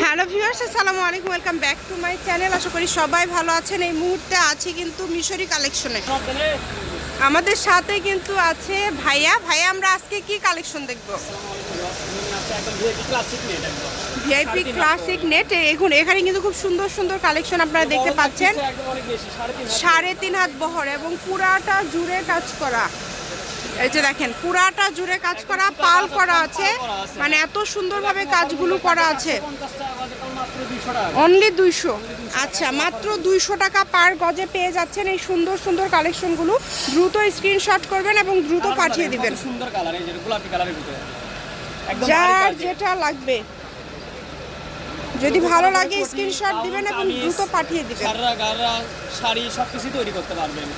Hello viewers, আসসালামু আলাইকুম, welcome back to my channel. আশা করি সবাই ভালো আছেন। এই মুহূর্তে আছি কিন্তু মিশরি কালেকশনে। আমাদের সাথে কিন্তু আছে ভাইয়া। ভাইয়া, আমরা আজকে কি কালেকশন দেখব? ভিআইপি ক্লাসিক নেট এখন এখানে কিন্তু খুব সুন্দর সুন্দর কালেকশন আপনারা দেখতে পাচ্ছেন। সাড়ে তিন হাত বহর এবং পুরাটা জুড়ে কাজ করা। এই যে দেখেন পুরাটা জুড়ে কাজ করা পাল করা আছে। মানে এত সুন্দরভাবে কাজগুলো করা আছে। অনলি দুইশো। আচ্ছা মাত্র দুইশো টাকা পার গজে পেয়ে যাচ্ছেন এই সুন্দর সুন্দর কালেকশনগুলো। দ্রুত স্ক্রিনশট করবেন এবং দ্রুত পাঠিয়ে দিবেন। সুন্দর কালার এই যে গোলাপি কালারের ভিতরে। যার যেটা লাগবে। যদি ভালো লাগে স্ক্রিনশট দিবেন এবং দ্রুত পাঠিয়ে দিবেন। শাড়ি সব কিছু তৈরি করতে পারবেন।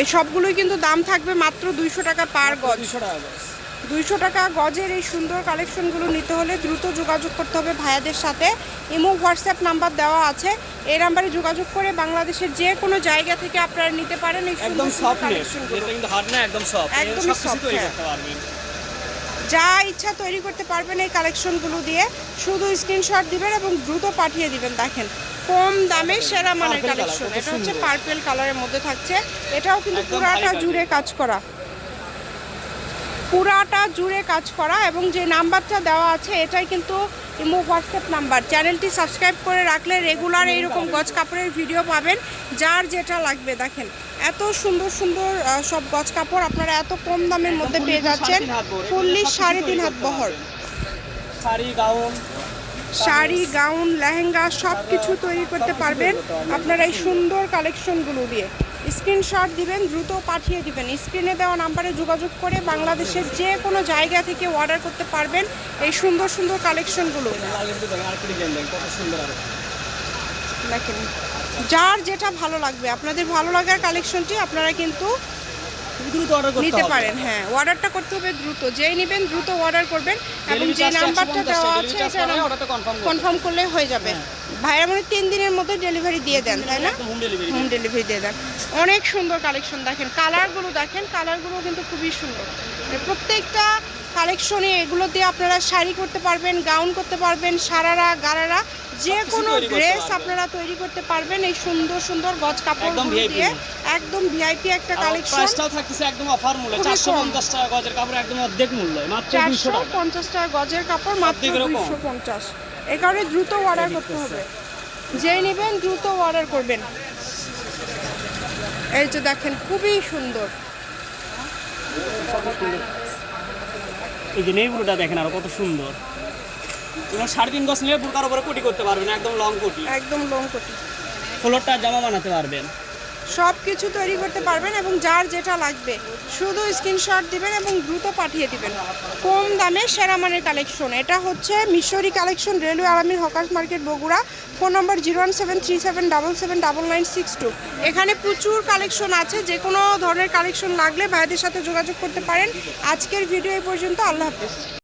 এই সবগুলোই কিন্তু দাম থাকবে মাত্র দুইশো টাকা পার গজ। দুইশো টাকা গজের এই সুন্দর কালেকশনগুলো নিতে হলে দ্রুত যোগাযোগ করতে হবে ভাইয়াদের সাথে। ইমো হোয়াটসঅ্যাপ নাম্বার দেওয়া আছে। এই নাম্বারে যোগাযোগ করে বাংলাদেশের যে কোনো জায়গা থেকে আপনারা নিতে পারেন এই একদম সফট নেট। কালেকশনগুলো। এটা কিন্তু হার্ড না একদম সফট তৈরি হ্যাঁ। যা ইচ্ছা তৈরি করতে পারবেন এই কালেকশনগুলো দিয়ে। শুধু স্ক্রিনশট দিবেন এবং দ্রুত পাঠিয়ে দিবেন দেখেন। কম দামে সেরা মানের কালেকশন এটা হচ্ছে পার্পেল কালারের মধ্যে থাকছে। এটাও কিন্তু পুরাটা জুড়ে কাজ করা। পুরাটা জুড়ে কাজ করা এবং যে নাম্বারটা দেওয়া আছে এটাই কিন্তু ইমো হোয়াটসঅ্যাপ নাম্বার। চ্যানেলটি সাবস্ক্রাইব করে রাখলে রেগুলার এইরকম গজ কাপড়ের ভিডিও পাবেন। যার যেটা লাগবে দেখেন। এত সুন্দর সুন্দর সব গজ কাপড় আপনারা এত কম দামের মধ্যে পেয়ে যাচ্ছেন। ফুললি সাড়ে তিন হাত বহর। শাড়ি গাউন শাড়ি, গাউন, লেহেঙ্গা সব কিছু তৈরি করতে পারবেন। আপনারা এই সুন্দর কালেকশনগুলো দিয়ে স্ক্রিনশট দিবেন, দ্রুত পাঠিয়ে দিবেন স্ক্রিনে দেওয়া নাম্বারে যোগাযোগ করে বাংলাদেশের যে কোনো জায়গা থেকে অর্ডার করতে পারবেন এই সুন্দর সুন্দর কালেকশনগুলো দেখেন, যার যেটা ভালো লাগবে, আপনাদের ভালো লাগার কালেকশনটি আপনারা কিন্তু দ্রুত অর্ডার করতে নিতে পারেন হ্যাঁ অর্ডারটা করতে হবে দ্রুত যেই নেবেন দ্রুত অর্ডার করবেন এবং যে নাম্বারটা দেওয়া আছে confirm কনফার্ম করলে হয়ে যাবে। ভাইরা মানে তিন দিনের মধ্যে ডেলিভারি দিয়ে দেন তাই না? হোম ডেলিভারি হোম ডেলিভারি দিয়ে দেন। অনেক সুন্দর কালেকশন দেখেন। কালারগুলো দেখেন কালারগুলো কিন্তু খুবই সুন্দর। মানে প্রত্যেকটা কালেকশনে এগুলো দিয়ে আপনারা শাড়ি করতে পারবেন গাউন করতে পারবেন সারারা গারারা যে কোনো ড্রেস আপনারা তৈরি করতে পারবেন এই সুন্দর সুন্দর গজ VIP দিয়ে। একদম ভিআইপি একটা কালেকশন প্রাইসটাও থাকতেছে একদম অফার মূল্য। খুবই চারশো পঞ্চাশ টাকা গজের কাপড় একদম অর্ধেক মূল্য মাত্র দুশো চারশো টাকা পঞ্চাশ টাকা গজের কাপড় মাত্র অর্ধেকেরও কম। দুইশো পঞ্চাশ। এ কারণে দ্রুত অর্ডার করতে হবে। যেই নেবেন দ্রুত অর্ডার করবেন। এই যে দেখেন খুবই সুন্দর। এই যে নেইগুলোটা দেখেন আরও কত সুন্দর। এগুলো সাড়ে তিন গজ নিয়ে বুরকার উপরে কোটি করতে পারবেন একদম লং কোটি। একদম লং কোটি। ফ্লোরটা জামা বানাতে পারবেন। সব কিছু তৈরি করতে পারবেন এবং যার যেটা লাগবে, শুধু স্ক্রিনশট দিবেন এবং দ্রুত পাঠিয়ে দিবেন। কম দামে সেরা মানের কালেকশন এটা হচ্ছে Mishri collection railway Alamin hawkers market, Bogura. Phone number zero one seven three seven double seven double nine six two. এখানে প্রচুর কালেকশন আছে, যে কোনো ধরনের কালেকশন লাগলে ভাইদের সাথে যোগাযোগ করতে পারেন। আজকের ভিডিও এই পর্যন্ত, আল্লাহ হাফিজ।